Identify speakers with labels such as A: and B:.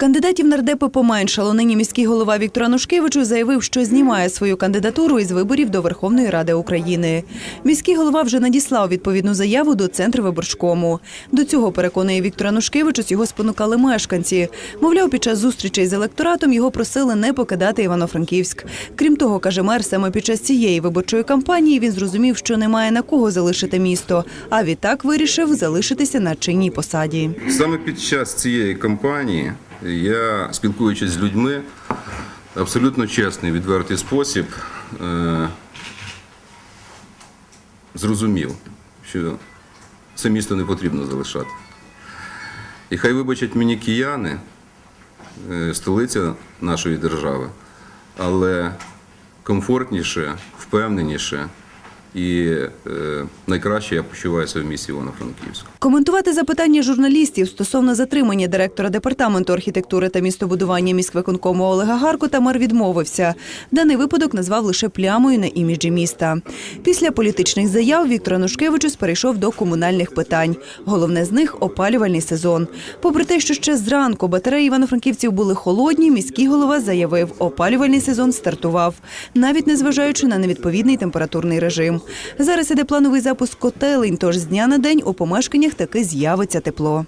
A: Кандидатів нардепи поменшало. Нині міський голова Віктор Анушкевичу заявив, що знімає свою кандидатуру із виборів до Верховної Ради України. Міський голова вже надіслав відповідну заяву до центру виборчкому. До цього переконує Віктор Анушкевичус, його спонукали мешканці. Мовляв, під час зустрічей з електоратом його просили не покидати Івано-Франківськ. Крім того, каже мер, саме під час цієї виборчої кампанії він зрозумів, що немає на кого залишити місто, а відтак вирішив залишитися на чинній посаді.
B: Саме під час цієї кампанії я, спілкуючись з людьми, абсолютно чесний, відвертий спосіб е, зрозумів, що це місто не потрібно залишати. І хай вибачать мені кияни, е, столиця нашої держави, але комфортніше, впевненіше і е, найкраще я почуваюся в місті Івано-Франківську.
A: Коментувати запитання журналістів стосовно затримання директора департаменту архітектури та містобудування міськвиконкому Олега Гаркота мер відмовився. Даний випадок назвав лише плямою на іміджі міста. Після політичних заяв Віктор Анушкевичус перейшов до комунальних питань. Головне з них опалювальний сезон. Попри те, що ще зранку батареї івано-франківців були холодні, міський голова заявив, опалювальний сезон стартував, навіть незважаючи на невідповідний температурний режим. Зараз іде плановий запуск котелень, тож з дня на день у помешканнях таки з'явиться тепло.